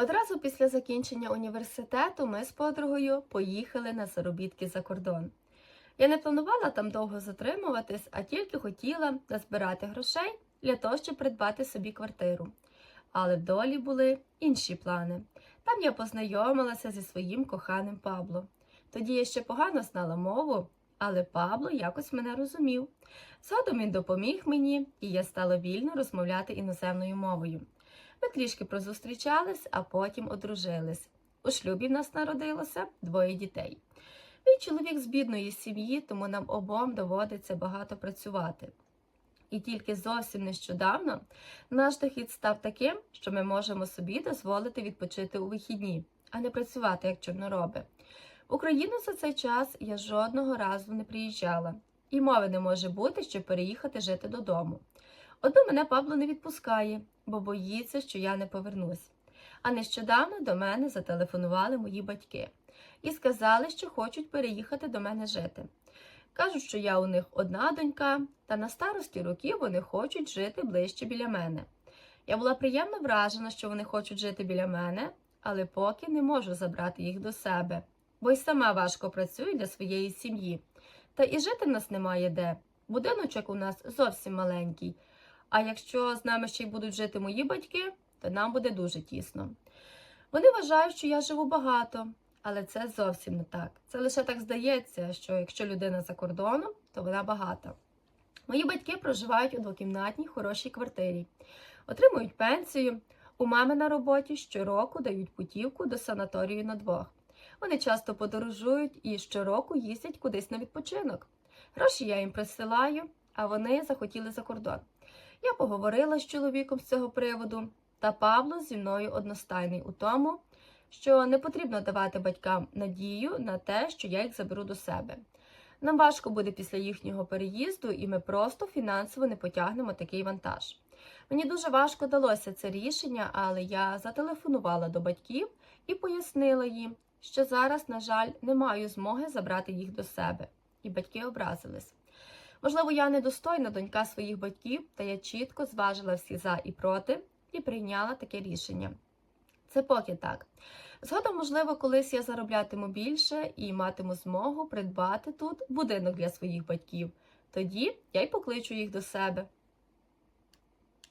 Одразу після закінчення університету ми з подругою поїхали на заробітки за кордон. Я не планувала там довго затримуватись, а тільки хотіла назбирати грошей для того, щоб придбати собі квартиру. Але в долі були інші плани. Там я познайомилася зі своїм коханим Пабло. Тоді я ще погано знала мову, але Пабло якось мене розумів. Згодом він допоміг мені, і я стала вільно розмовляти іноземною мовою. Ми трішки прозустрічались, а потім одружились. У шлюбі в нас народилося двоє дітей. Мій чоловік з бідної сім'ї, тому нам обом доводиться багато працювати. І тільки зовсім нещодавно наш дохід став таким, що ми можемо собі дозволити відпочити у вихідні, а не працювати як чорнороби. В Україну за цей час я жодного разу не приїжджала, і мови не може бути, щоб переїхати жити додому. Одну мене Павло не відпускає, бо боїться, що я не повернусь. А нещодавно до мене зателефонували мої батьки і сказали, що хочуть переїхати до мене жити. Кажуть, що я у них одна донька, та на старості років вони хочуть жити ближче біля мене. Я була приємно вражена, що вони хочуть жити біля мене, але поки не можу забрати їх до себе, бо й сама важко працюю для своєї сім'ї. Та і жити в нас немає де. Будиночок у нас зовсім маленький. А якщо з нами ще й будуть жити мої батьки, то нам буде дуже тісно. Вони вважають, що я живу багато, але це зовсім не так. Це лише так здається, що якщо людина за кордоном, то вона багата. Мої батьки проживають у двокімнатній хорошій квартирі, отримують пенсію. У мами на роботі щороку дають путівку до санаторію на двох. Вони часто подорожують і щороку їздять кудись на відпочинок. Гроші я їм присилаю, а вони захотіли за кордон. Я поговорила з чоловіком з цього приводу, та Павло зі мною одностайний у тому, що не потрібно давати батькам надію на те, що я їх заберу до себе. Нам важко буде після їхнього переїзду, і ми просто фінансово не потягнемо такий вантаж. Мені дуже важко далося це рішення, але я зателефонувала до батьків і пояснила їм, що зараз, на жаль, не маю змоги забрати їх до себе, і батьки образились. Можливо, я недостойна донька своїх батьків, та я чітко зважила всі за і проти і прийняла таке рішення. Це поки так. Згодом, можливо, колись я зароблятиму більше і матиму змогу придбати тут будинок для своїх батьків. Тоді я й покличу їх до себе.